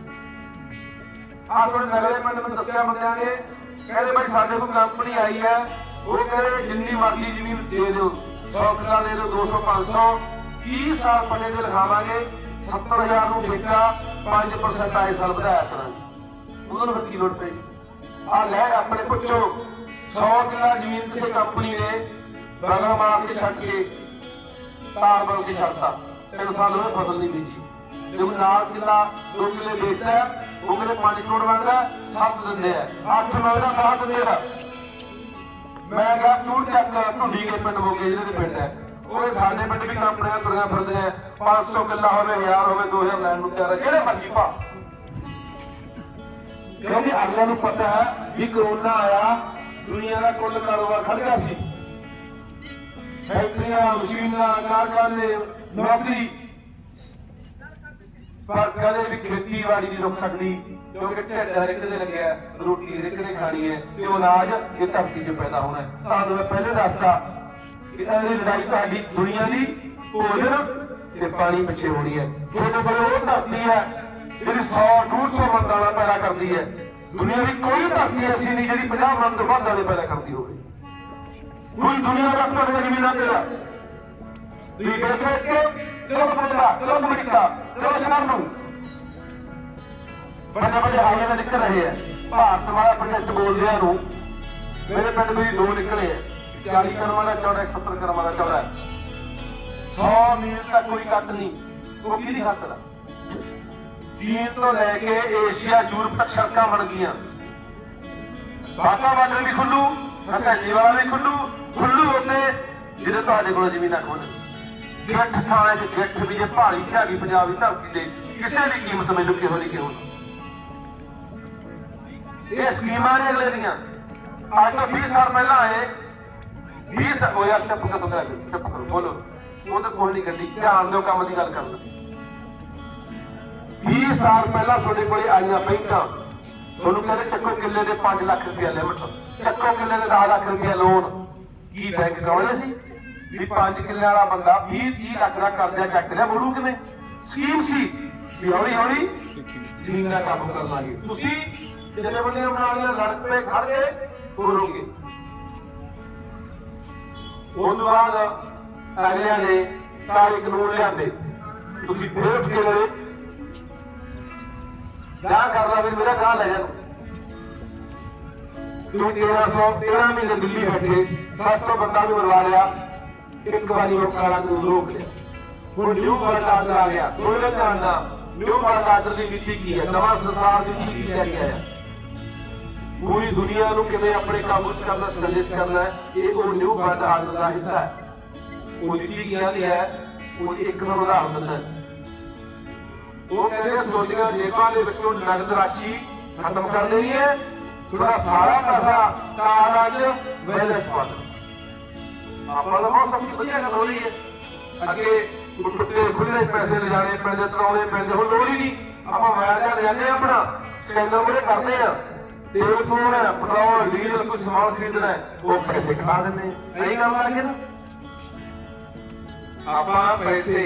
ਆਹ ਨਗਰੇ ਪਿੰਡ ਨੂੰ ਦੱਸਿਆ ਬੰਦਿਆਂ ਨੇ, ਕਹਿੰਦੇ ਭਾਈ ਸਾਡੇ ਕੋਲ ਕੰਪਨੀ ਆਈ ਹੈ, ਉਹ ਕਹਿੰਦੇ ਜਿੰਨੀ ਮਰਜ਼ੀ ਜ਼ਮੀਨ ਦੇ ਦਿਓ 100 ਕਿੱਲਾ ਦੇ ਦਿਓ 200 500 30 ਸਾਲ ਪੱਲੇ ਤੇ ਲਿਖਾਵਾਂਗੇ 70000 ਨੂੰ ਵੇਚਾ 5% ਆਏ ਸਾਲ ਵਧਾਇਆ ਕਰਾਂਗੇ। ਉਹਨਾਂ ਨੂੰ ਕੀ ਲੋੜ ਪਈ? ਆ ਲੈ ਆਪਣੇ ਪੁੱਛੋ 100 ਕਿੱਲਾ ਜ਼ਮੀਨ ਕਿਸੇ ਕੰਪਨੀ ਨੇ ਬਗਲ ਮਾਰ ਕੇ ਛੱਡ ਕੇ, ਤਾਰ ਬਲ ਕੇ ਛੱਡਤਾ। ਤਿੰਨ ਸਾਲ ਫਸਲ ਨਹੀਂ ਬੀਜੀ। ਜੇ ਨਾਲ ਕਿੱਲਾ ਦੋ ਕਿੱਲੇ ਵੇਚਦਾ ਉਹ ਕਿਤੇ 5 ਕਰੋੜ ਮੰਗਦਾ 7 ਦਿੰਦੇ ਆ। 8 ਮੰਗਦਾ 10 ਦਿੰਦੇ ਆ। ਮੈਂ ਕਿਹਾ ਚੂੜ ਚੱਕ ਢੁੱਡੀ ਕੇ ਪਿੰਡ ਮੋਗੇ ਜਿਹੜੇ ਦੇ ਪਿੰਡ ਹੈ। ਉਹ ਸਾਡੇ ਪਿੰਡ ਵੀ ਕੰਪਨੀਆਂ ਤੁਰੀਆਂ ਫਿਰਦੀਆਂ 500 ਕਿੱਲਾ ਹੋਵੇ 1000 ਹੋਵੇ 2000 ਲੈਣ ਨੂੰ ਤਿਆਰ ਜਿਹੜੇ ਮਰਜ਼ੀ ਭਾ ਕਿਉਂਕਿ ਅਗਲਿਆਂ ਨੂੰ ਪਤਾ ਹੈ ਵੀ ਕਰੋਨਾ ਆਇਆ, ਦੁਨੀਆ ਦਾ ਕੁੱਲ ਕਾਰੋਬਾਰ ਖੜ ਗਿਆ ਸੀ। ਫੈਕਟਰੀਆਂ, ਮਸ਼ੀਨਾਂ, ਕਾਰਖਾਨੇ ਨੌਕਰੀ ਪਰ ਕਦੇ ਵੀ ਖੇਤੀਬਾੜੀ ਨਹੀਂ ਰੁਕ ਸਕਦੀ ਕਿਉਂਕਿ ਢਿੱਡ ਹਰ ਦੇ ਲੱਗਿਆ ਰੋਟੀ ਹਰ ਨੇ ਖਾਣੀ ਹੈ, ਤੇ ਅਨਾਜ ਇਹ ਧਰਤੀ 'ਚ ਪੈਦਾ ਹੋਣਾ ਹੈ। ਤੁਹਾਨੂੰ ਮੈਂ ਪਹਿਲੇ ਦੱਸਦਾ ਕਿ ਇਹ ਲੜਾਈ ਤੁਹਾਡੀ ਦੁਨੀਆ ਦੀ ਭੋਜਨ ਤੇ ਪਾਣੀ ਪਿੱਛੇ ਹੋਣੀ ਹੈ। ਤੁਹਾਡੇ ਕੋਲ ਉਹ ਧਰਤੀ ਹੈ, ਜਿਹੜੀ 100 150 ਮਨ ਦਾਣਾ ਪੈਦਾ ਕਰਦੀ ਹੈ। ਦੁਨੀਆ ਦੀ ਕੋਈ ਧਰਤੀ ਐਸੀ ਨਹੀਂ ਜਿਹੜੀ 50 ਮਨ ਤੋਂ ਵੱਧ ਦਾਣੇ ਪੈਦਾ ਕਰਦੀ ਹੋਵੇ। ਕੋਈ ਦੁਨੀਆ ਦਾ ਕੋਈ ਜ਼ਮੀਨਾਂ ਤੇ ਤੁਸੀਂ ਦੇਖ ਰਹੇ ਚਲੋ ਕੈਨੇਡਾ ਚਲੋ ਅਮਰੀਕਾ ਚਲੋ ਸ਼ਹਿਰ ਨੂੰ। ਵੱਡੇ ਵੱਡੇ ਹਾਈਵੇ ਨਿਕਲ ਰਹੇ ਆ। ਭਾਰਤ ਵਾਲਾ ਪ੍ਰੋਜੈਕਟ ਬੋਲਦਿਆਂ ਨੂੰ ਮੇਰੇ ਪਿੰਡ ਵੀ ਦੋ ਨਿਕਲੇ ਆ। 40 ਕਰਮਾਂ ਦਾ ਚੌੜਾ 70 ਕਰਮਾਂ ਦਾ ਚੌੜਾ। 100 ਮੀਲ ਤੱਕ ਕੋਈ ਕੱਟ ਨਹੀਂ। ਉਹ ਕਿਹਦੀ ਖਾਤਰ ਆ? ਚੀਨ ਤੋਂ ਲੈ ਕੇ ਏਸ਼ੀਆ, ਯੂਰਪ ਤੱਕ ਸੜਕਾਂ ਬਣ ਗਈਆਂ। ਬਾਕਾ ਬਾਰਡਰ ਵੀ ਖੁੱਲੂ ਹਸੈਲੀ ਵਾਲਾ ਵੀ ਖੁੱਲੂ। ਖੁੱਲੂ ਉੱਤੇ ਜਿਹੜੇ ਤੁਹਾਡੇ ਕੋਲ ਜ਼ਮੀਨਾਂ ਖੋਲ ਗੱਠ ਥਾਣੇ ਚ ਗੱਠ ਵੀ ਜੇ ਭਾਰੀ ਝਾੜੀ ਪੰਜਾਬ ਦੀ ਧਰਤੀ ਦੇ ਕਿਸੇ ਵੀ ਕੀਮਤ ਮੈਨੂੰ ਕਿਹੋ ਨਹੀਂ ਕਿਹੋ ਇਹ ਸਕੀਮਾਂ ਨੇ ਅਗਲੇ ਦੀਆਂ। ਅੱਜ ਤੋਂ 20 ਸਾਲ ਪਹਿਲਾਂ ਆਏ 20 ਸਾਲ ਉਹ ਚੁੱਪ ਕਰੋ ਚੁੱਪ ਕਰੋ ਬੋਲੋ। ਉਹਦੇ ਕੋਲ ਕੋਈ ਨਹੀਂ ਕਰਦੀ, ਧਿਆਨ ਦਿਓ ਕੰਮ ਦੀ ਗੱਲ ਕਰਨਾ 20 ਸਾਲ ਪਹਿਲਾਂ ਤੁਹਾਡੇ ਕੋਲੇ ਆਈਆਂ ਬੈਂਕਾਂ। ਤੁਹਾਨੂੰ ਕਹਿੰਦੇ ਚੱਕੋ ਕਿੱਲੇ ਦੇ 5 ਲੱਖ ਰੁਪਏ ਲਿਮਟ। ਚੱਕੋ ਕਿੱਲੇ ਦੇ 10 ਲੱਖ ਰੁਪਏ ਲੋਨ। ਕੀ ਬੈਂਕ ਕਰਾਉਣੇ ਸੀ? ਵੀ 5 ਕਿੱਲੇ ਵਾਲਾ ਬੰਦਾ 20 30 ਲੱਖ ਦਾ ਕਰਜ਼ਾ ਚੱਕ ਲਿਆ ਮੋੜੂ ਕਿਵੇਂ? ਸਕੀਮ ਸੀ। ਵੀ ਹੌਲੀ ਹੌਲੀ ਜ਼ਮੀਨ ਦਾ ਕੰਮ ਕਰ ਲਾਂਗੇ। ਤੁਸੀਂ ਜਿਹੜੇ ਬੰਦੇ ਬਣਾ ਲਿਆ, ਲੜ ਖੜ ਗਏ ਬੋਲੋਗੇ ਉਸ ਤੋਂ ਬਾਅਦ ਅਗਲਿਆਂ ਨੇ ਕਾਲੇ ਕਾਨੂੰਨ ਲਿਆਂਦੇ। ਤੁਸੀਂ ਫੇਰ ਉੱਠ ਕੇ ਲੜੇ। ਗਾਹ ਕਰ ਲਾ ਵੀ ਮੇਰਾ ਗਾਹ ਲੈ ਜਾ ਤੂੰ। 1300 13 ਮਹੀਨੇ ਦਿੱਲੀ ਬੈਠੇ 700 ਬੰਦਾ ਵੀ ਮਰਵਾ ਲਿਆ। ਇੱਕ ਵਾਰੀ ਉਹ ਕਾਲਾ ਕਾਨੂੰਨ ਰੋਕ ਲਿਆ ਹੁਣ ਨਿਊ ਵਰਲਡ ਆਰਡਰ ਆ ਗਿਆ। ਦੋਵੇਂ ਜਾਣਦਾ ਨਿਊ ਵਰਲਡ ਆਰਡਰ ਦੀ ਨੀਤੀ ਕੀ ਹੈ? ਨਵਾਂ ਸੰਸਾਰ ਦੀ ਨੀਤੀ ਕੀ ਲੈ ਕੇ ਆਇਆ? ਪੂਰੀ ਦੁਨੀਆ ਨੂੰ ਕਿਵੇਂ ਆਪਣੇ ਕਾਬੂ 'ਚ ਕਰਨਾ ਸੰਜਿਤ ਕਰਨਾ ਹੈ, ਇਹ ਉਹ ਨਿਊ ਵਰਲਡ ਆਰਡਰ ਦਾ ਹਿੱਸਾ ਹੈ। ਉਹ ਨੀਤੀ ਕੀ ਹੈ ਉਹ ਇੱਕ ਨੂੰ ਉਦਾਹਰਨ ਦਿੰਦਾ ਉਹ ਕਹਿੰਦੇ ਸੋਨੀਆ ਜੇਬਾਂ ਦੇ ਵਿੱਚੋਂ ਨਗਦ ਰਾਸ਼ੀ ਖਤਮ ਕਰ ਦੇਣੀ ਹੈ। ਤੁਹਾਡਾ ਸਾਰਾ ਪੈਸਾ ਕਾਰਾਂ 'ਚ ਵੈਲੈਟ ਪਾ ਆਪਾਂ ਦਾ ਬਹੁਤ ਸਭ ਵਧੀਆ ਗੱਲ ਹੋ ਰਹੀ ਹੈ। ਅੱਗੇ ਟੁੱਟੇ ਖੁੱਲੇ ਪੈਸੇ ਲਿਜਾਣੇ ਪੈਂਦੇ, ਤਰਾਉਣੇ ਪੈਂਦੇ, ਹੁਣ ਲੋੜ ਹੀ ਨਹੀਂ। ਆਪਾਂ ਮੋਬਾਈਲ ਜਾਂ ਲਿਆਂਦੇ ਆ ਆਪਣਾ ਸਕੈਨਰ ਉਹਦੇ ਕਰਦੇ ਆ ਤੇਲ ਪਵਾਉਣਾ ਪੈਟਰੋਲ ਡੀਜ਼ਲ ਕੁਝ ਸਮਾਨ ਖਰੀਦਣਾ ਉਹ ਪੈਸੇ ਕਟਾ ਦਿੰਦੇ ਨਹੀਂ ਗੱਲ ਲੱਗੇ ਨਾ। ਆਪਾਂ ਪੈਸੇ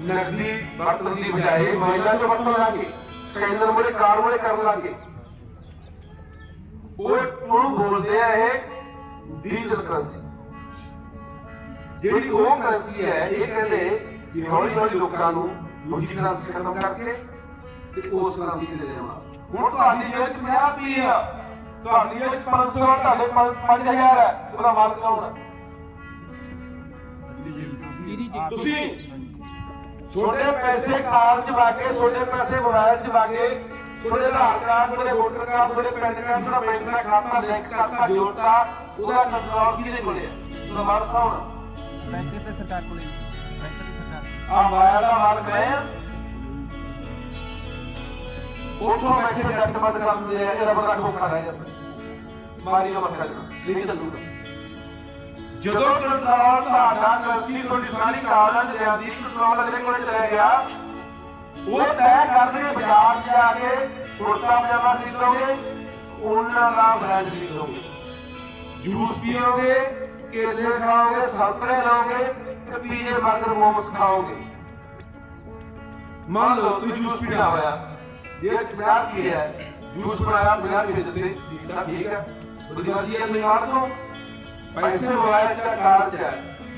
ਨਕਦੀ ਵਰਤਣ ਦੀ ਬਜਾਏ ਮੋਬਾਈਲਾਂ 'ਚ ਵਰਤਣ ਲਾਂਗੇ ਸਕੈਨਰ ਮੁਰੇ ਕਾਰ ਮੁਰੇ ਕਰਨ ਲਾਂਗੇ। ਉਹ ਉਹਨੂੰ ਬੋਲਦੇ ਆ ਇਹ? ਡਿਜੀਟਲ ਕਰੰਸੀ ਜਿਹੜੀ ਉਹ ਕਰੰਸੀ ਹੈ ਇਹ ਕਹਿੰਦੇ ਕਿ ਹੌਲੀ ਹੌਲੀ ਲੋਕਾਂ ਨੂੰ ਦੂਜੀ ਕਰੰਸੀ ਖਤਮ ਕਰਕੇ ਤੇ ਉਸ ਕਰੰਸੀ ਤੇ ਲੈ ਜਾਣਾ ਹੁਣ ਤੁਹਾਡੀ ਜੇਬ 'ਚ 50 ਰੁਪਏ ਆ। ਤੁਹਾਡੀ ਜੇਬ 'ਚ 500 ਆ ਤੁਹਾਡੇ 5000 ਹੈ। ਉਹਦਾ ਮਾਲਕ ਕੌਣ ਹੈ? ਤੁਸੀਂ ਛੋਟੇ ਪੈਸੇ ਕਾਰ 'ਚ ਵਾਗੇ ਛੋਟੇ ਪੈਸੇ ਮੋਬਾਈਲ 'ਚ ਵਾਗੇ ਤੁਹਾਡੇ ਆਧਾਰ ਕਾਰਡ ਤੁਹਾਡੇ ਵੋਟਰ ਕਾਰਡ ਤੁਹਾਡੇ ਪੈਨ ਕਾਰਡ ਤੁਹਾਡਾ ਬੈਂਕ ਦਾ ਖਾਤਾ ਲਿੰਕ ਕਰਤਾ ਜੋੜਤਾ ਉਹਦਾ ਕੰਟਰੋਲ ਕਿਹਦੇ ਕੋਲੇ ਹੈ। ਉਹਦਾ ਮਾਲਕ ਕੌਣ ਹੈ? ਬੈਂਕ ਤੇ ਸਰਕਾਰ ਕੋਲੇ ਬੈਂਕ ਤੇ ਸਰਕਾਰ ਆ ਮਾਇਆ ਦਾ ਮਾਲਕ ਹੈ। ਉਥੋਂ ਬੈਠੇ ਜੱਟ ਬੰਦ ਕਰ ਦਿੰਦੇ ਆ, ਇਹਦਾ ਬੰਦਾ ਕੋਕਾ ਰਹਿ ਜਾਂਦਾ। ਮਾਰੀ ਦਾ ਮੱਥਾ ਨਹੀਂ ਚੱਲੂਗਾ ਜਦੋਂ ਕੰਟਰੋਲ ਤੁਹਾਡਾ ਕਰਸੀ ਤੁਹਾਡੀ ਸਾਰੀ ਕਾਰਾਂ ਚ ਕੰਟਰੋਲ ਅਗਲੇ ਕੋਲੇ ਚਲਾ ਗਿਆ, ਉਹ ਤੈਅ ਕਰਨਗੇ ਬਾਜ਼ਾਰ 'ਚ ਜਾ ਕੇ ਕੁੜਤਾ ਪਜਾਮਾ ਖਰੀਦੋਗੇ ਉਹਨਾਂ ਦਾ ਬ੍ਰਾਂਡ ਖਰੀਦੋਗੇ ਜੂਸ ਪੀਓਗੇ ਕੇਲੇ ਖਾਓਗੇ ਸੰਤਰੇ ਲਓਗੇ ਤੇ ਪੀਜੇ 버ਗਰ ਮੋਮਸ ਖਾਓਗੇ ਮੰਨ ਲਓ ਤੁਸੀਂ ਜੂਸ ਪੀਣਾ ਹੋਇਆ ਜੇ 50 ਕੀ ਹੈ ਜੂਸ ਬਣਾਇਆ 50 ਰੁਪਏ ਦਿੱਤੇ ਤਾਂ ਠੀਕ ਹੈ ਉਹਦੀ ਮਰਜ਼ੀ ਹੈ ਨਹੀਂ ਮਾਰ ਦੋ ਪੈਸੇ ਮੋਬਾਈਲ ਚ ਕਾਰਡ ਚ ਹੈ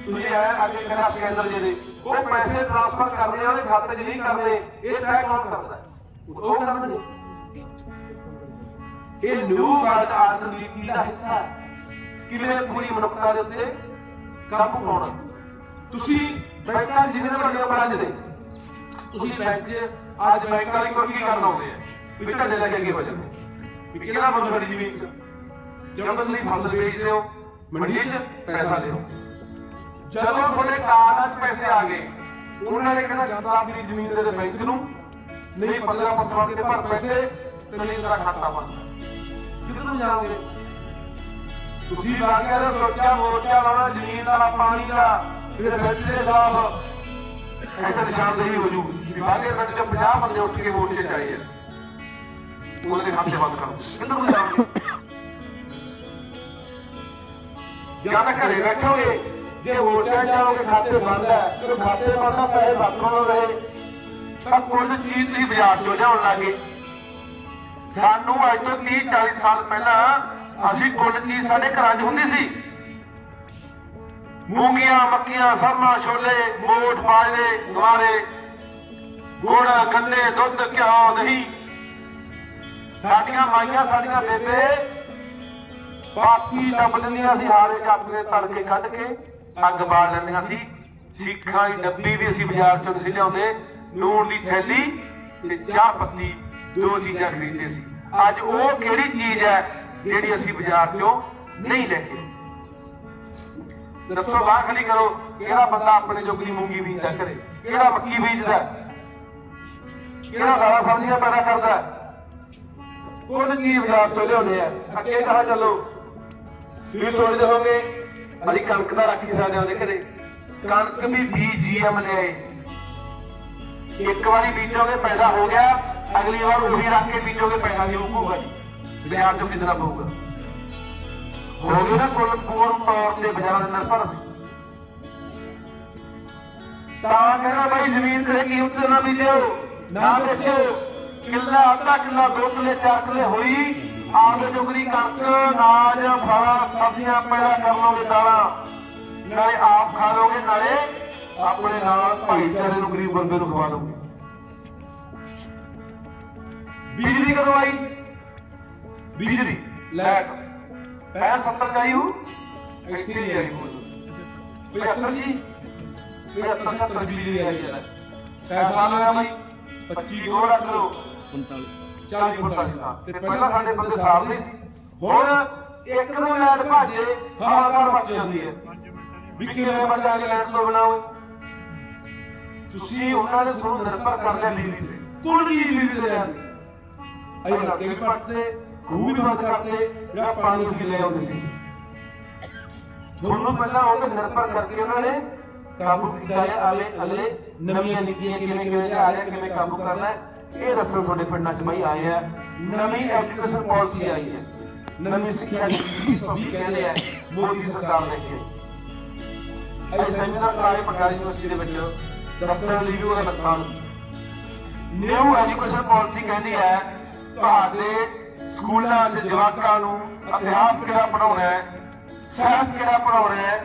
ਤੁਸੀਂ ਆਇਆ ਅੱਗੇ ਕਹਿੰਦਾ ਸਕੈਨਰ ਜਿਹਦੇ ਉਹ ਪੈਸੇ ਟ੍ਰਾਂਸਫਰ ਕਰਨੇ ਆ ਉਹਦੇ ਖਾਤੇ 'ਚ ਨਹੀਂ ਕਰਨੇ ਇਹ ਤੈਅ ਕੌਣ ਕਰਦਾ ਹੈ? ਉਹ ਕਰਨਗੇ ਇਹ ਨਿਊ ਵਰਲਡ ਆਰਡਰ ਨੀਤੀ ਦਾ ਹਿੱਸਾ ਹੈ ਕਿਵੇਂ ਪੂਰੀ ਮਨੁੱਖਤਾ ਦੇ ਉੱਤੇ ਕਾਬੂ ਪਾਉਣਾ। ਤੁਸੀਂ ਬੈਂਕਾਂ ਜਿਵੇਂ ਵੱਡੀਆਂ ਬ੍ਰਾਂਚ ਦੇ ਤੁਸੀਂ ਬੈਂਕ 'ਚ ਅੱਜ ਬੈਂਕ ਵਾਲੇ ਕੋਲ ਕੀ ਕਰਨ ਆਉਂਦੇ ਆ? ਵੀ ਢੱਲੇ ਲੈ ਕੇ ਅੱਗੇ ਵਜਨ ਵੀ ਕਿਹੜਾ ਬੰਦ ਬੜੀ ਜ਼ਮੀਨ 'ਚ? ਜਦੋਂ ਤੁਸੀਂ ਫਸਲ ਵੇਚਦੇ ਹੋ, ਮੰਡੀ 'ਚ ਪੈਸਾ ਲਿਓ ਜਦੋਂ ਤੁਹਾਡੇ ਕਾਰਡਾਂ 'ਚ ਪੈਸੇ ਆ ਗਏ, ਉਹਨਾਂ ਨੇ ਕਹਿਣਾ ਜਾਂਦਾ ਆਪਣੀ ਜ਼ਮੀਨ ਦੇ ਬੈਂਕ ਨੂੰ। ਨਹੀਂ 15 15 ਕੇ ਭਰ ਪੈਸੇ ਤੇ ਨਹੀਂ ਤੇਰਾ ਖਾਤਾ ਬੰਦ। ਕਿੱਧਰ ਨੂੰ ਜਾਓਗੇ ਤੁਸੀਂ ਬਾਕੀਆਂ ਦਾ ਸੋਚਿਆ ਮੋਰਚਾ ਲਾਉਣਾ, ਜ਼ਮੀਨ ਦਾ, ਪਾਣੀ ਦਾ, ਫਿਰ ਬੈਂਕ ਦੇ ਖਿਲਾਫ ਐਸਾ ਨਿਸ਼ਾਨਦੇਹੀ ਹੋ ਜੂ। ਕਿ ਬਾਗੇ ਪਿੰਡ ਚ 50 ਬੰਦੇ ਉੱਠ ਕੇ ਵੋਟ ਚ ਚਾਹੀਏ ਉਹਨਾਂ ਦੇ ਖਾਤੇ ਬੰਦ ਕਰੋ। ਕਿੱਧਰ ਨੂੰ ਜਾਓਗੇ ਜਾਂ ਤਾਂ ਘਰੇ ਬੈਠੋਗੇ, ਜੇ ਵੋਟ ਜਾਓਗੇ, ਖਾਤੇ ਬੰਦ ਹੈ ਤੇ ਖਾਤੇ ਬੰਦ ਆ, ਪੈਸੇ ਵਰਤੋਂ ਰਹੇ ਤਾਂ ਕੁੱਲ ਚੀਜ਼ ਤੁਸੀਂ ਬਾਜ਼ਾਰ ਚੋਂ ਲਿਆਉਣ ਲੱਗੇ ਸਾਨੂੰ ਅੱਜ ਤੋਂ 30 40 ਸਾਲ ਪਹਿਲਾਂ ਅਸੀਂ ਕੁੱਲ ਚੀਜ਼ ਸਾਡੇ ਘਰਾਂ 'ਚ ਹੁੰਦੀ ਸੀ। ਮੂੰਗੀਆਂ, ਮੱਕੀਆਂ ਸਰਮਾ ਛੋਲੇ, ਮੋਠ ਬਾਜਰੇ ਗਵਾਰੇ ਗੁੜ, ਗੰਨੇ, ਦੁੱਧ, ਘਿਓ, ਦਹੀਂ। ਸਾਡੀਆਂ ਮਾਈਆਂ ਸਾਡੀਆਂ ਬੇਬੇ ਬਾਕੀ ਲੱਭ ਲੈਂਦੀਆਂ ਸੀ, ਹਾਰੇ ਆਪਣੇ ਤੜਕੇ ਕੱਢ ਕੇ, ਅੱਗ ਬਾਲ ਲੈਂਦੀਆਂ ਸੀ। ਸਿੱਖਾਂ ਦੀ ਡੱਬੀ ਵੀ ਅਸੀਂ ਬਾਜ਼ਾਰ ਚੋਂ ਨਹੀਂ ਸੀ ਲਿਆਉਂਦੇ। ਨੂਰ ਦੀ ਥੈਲੀ ਤੇ ਚਾਹ ਪੱਤੀ, ਦੋ ਚੀਜ਼ਾਂ ਖਰੀਦਦੇ ਸੀ। ਅੱਜ ਉਹ ਕਿਹੜੀ ਚੀਜ਼ ਹੈ? ਜਿਹੜੀ ਅਸੀਂ ਬਾਜ਼ਾਰ ਚੋਂ ਨਹੀਂ ਲੈ ਕੇ। ਦੱਸੋ, ਬਾਹਰ ਖੜੀ ਕਰੋ, ਕਿਹੜਾ ਬੰਦਾ ਆਪਣੇ ਜੋਗੀ ਮੂੰਗੀ ਬੀਜਦਾ ਘਰੇ? ਕਿਹੜਾ ਮੱਕੀ ਬੀਜਦਾ? ਕਿਹੜਾ ਦਾਣਾ ਸਬਜ਼ੀਆਂ ਪੈਦਾ ਕਰਦਾ? ਕੋਣ ਕੀ ਬਾਜ਼ਾਰ ਤੋਂ ਲਿਆਉਂਦੇ ਆ? ਅੱਗੇ ਕਹਾ ਚੱਲੋ? ਤੁਸੀਂ ਸੋਚਦੇ ਹੋਗੇ ਅਸੀਂ ਕਣਕ ਦਾ ਰੱਖ ਸਕਦੇ ਹਾਂ ਉਹਦੇ ਘਰੇ। ਕਣਕ ਵੀ ਬੀਜ ਜੀਐਮ ਲਿਆਏ ਇੱਕ ਵਾਰੀ ਬੀਜੋਗੇ ਪੈਦਾ ਹੋ ਗਿਆ, ਅਗਲੀ ਵਾਰ ਉਹੀ ਰੱਖ ਕੇ ਬੀਜੋਗੇ ਪੈਦਾ ਵੀ ਉੱਗੂਗਾ ਬਾਜ਼ਾਰ ਤੋਂ ਕਿਤਨਾ ਪਊਗਾ। ਹੋ ਗਏ ਨਾ ਕੁੱਲ ਪੂਰਨ ਤੌਰ ਤੇ ਬਾਜ਼ਾਰ ਦੇ ਨਿਰਭਰ ਸੀ। ਤਾਂ ਕਹਿੰਦਾ ਬਾਈ ਜ਼ਮੀਨ ਤੇ ਕੀਮਤ ਨਾ ਬੀਜਿਓ ਨਾ ਵੇਚਿਓ ਕਿੱਲਾ ਅੱਧਾ ਕਿੱਲਾ ਦੋ ਕਿੱਲੇ ਚਾਰ ਕਿੱਲੇ ਹੋਈ ਆਪਦੇ ਜੋਗਰੀ ਕਣਕ ਨਾਜ ਫਲਾਂ ਸਬਜ਼ੀਆਂ ਪੈਦਾ ਕਰ ਲਓਗੇ ਦਾਲਾਂ। ਨਾਲੇ ਆਪ ਖਾ ਲਓਗੇ ਨਾਲੇ ਆਪਣੇ ਨਾਲ ਭਾਈਚਾਰੇ ਨੂੰ ਗਰੀਬ ਬੰਦੇ ਨੂੰ ਖਵਾ ਲਓਗੇ ਬਿਜਲੀ ਕਦੋਂ ਆਈ? ਬਿਜਲੀ ਲੈਟ ਪਹਿਲਾਂ 70 ਜਾਈ ਹੂ? ਇੱਥੇ ਨਹੀਂ ਆਈ ਹੁਣ 75 ਜੀ। 75 70 ਬਿਜਲੀ ਆਈ ਹੈ। ਪੈਸਾ ਲਗਾ ਬਾਈ। 25 ਦੋ ਰੱਖ ਲਓ 45 40 45 ਸਾਲ ਤੇ ਪਹਿਲਾਂ ਸਾਡੇ ਬੰਦੇ ਸਾਲ ਦੇ ਸੀ। ਹੁਣ ਇੱਕ ਦਿਨ ਲੈਟ ਭਾਜੇ ਹਾਹਾਕਾਰ ਮਚ ਜਾਂਦੀ ਹੈ। ਵੀ ਕਿਵੇਂ ਬਚਾਂਗੇ ਲੈਟ ਤੋਂ ਬਣਾਓ। ਤੁਸੀਂ ਉਹਨਾਂ ਨੇ ਤੁਹਾਨੂੰ ਨਿਰਭਰ ਕਰ ਲਿਆ ਬਿਜਲੀ ਤੇ ਕੁੱਲ ਬਿਜਲੀ ਤੇ ਲਿਆ ਅਈ ਲੜਕੇ ਵੀ ਪੱਟ ਸੇ ਉਹ ਵੀ ਬੰਦ ਕਰਤੇ, ਜਿਹੜਾ ਪਾਣੀ ਸੀ ਲੈ ਆਉਂਦੇ ਸੀ। ਤੁਹਾਨੂੰ ਪਹਿਲਾਂ ਉਹ ਤੇ ਨਿਰਭਰ ਕਰਕੇ ਉਹਨਾਂ ਨੇ ਕਾਬੂ ਕੀਤਾ ਹੈ ਆਲੇ ਅਲੇ ਨਵੀਆਂ ਨੀਤੀਆਂ ਕਿਵੇਂ ਕਿਵੇਂ ਆ ਰਹੀਆਂ ਕਿਵੇਂ ਕਾਬੂ ਕਰਨਾ ਇਹ ਦੱਸੋ ਤੁਹਾਡੇ ਪਿੰਡਾਂ 'ਚ ਬਈ ਆਏ ਆ। ਨਵੀਂ ਐਜੂਕੇਸ਼ਨ ਪਾਲਿਸੀ ਆਈ ਹੈ। ਨਵੀਂ ਸਿੱਖਿਆ ਨੀਤੀ ਵੀ ਕਹਿੰਦੇ ਆ, ਮੋਦੀ ਸਰਕਾਰ ਨੇ ਕਿ ਅਸੀਂ ਸੈਮੀਨਾਰ ਕਰਾਏ ਪਟਿਆਲਾ ਯੂਨੀਵਰਸਿਟੀ ਦੇ ਵਿੱਚ ਦੱਸਣ ਲਈ ਵੀ ਉਹਦਾ ਨੁਕਸਾਨ ਨਿਊ ਐਜੂਕੇਸ਼ਨ ਪਾਲਿਸੀ ਕਹਿੰਦੀ ਹੈ, ਤੁਹਾਡੇ ਸਕੂਲਾਂ 'ਚ ਜਵਾਕਾਂ ਨੂੰ ਇਤਿਹਾਸ ਕਿਹੜਾ ਪੜਾਉਣਾ ਹੈ? ਸਾਇੰਸ ਕਿਹੜਾ ਪੜਾਉਣਾ ਹੈ?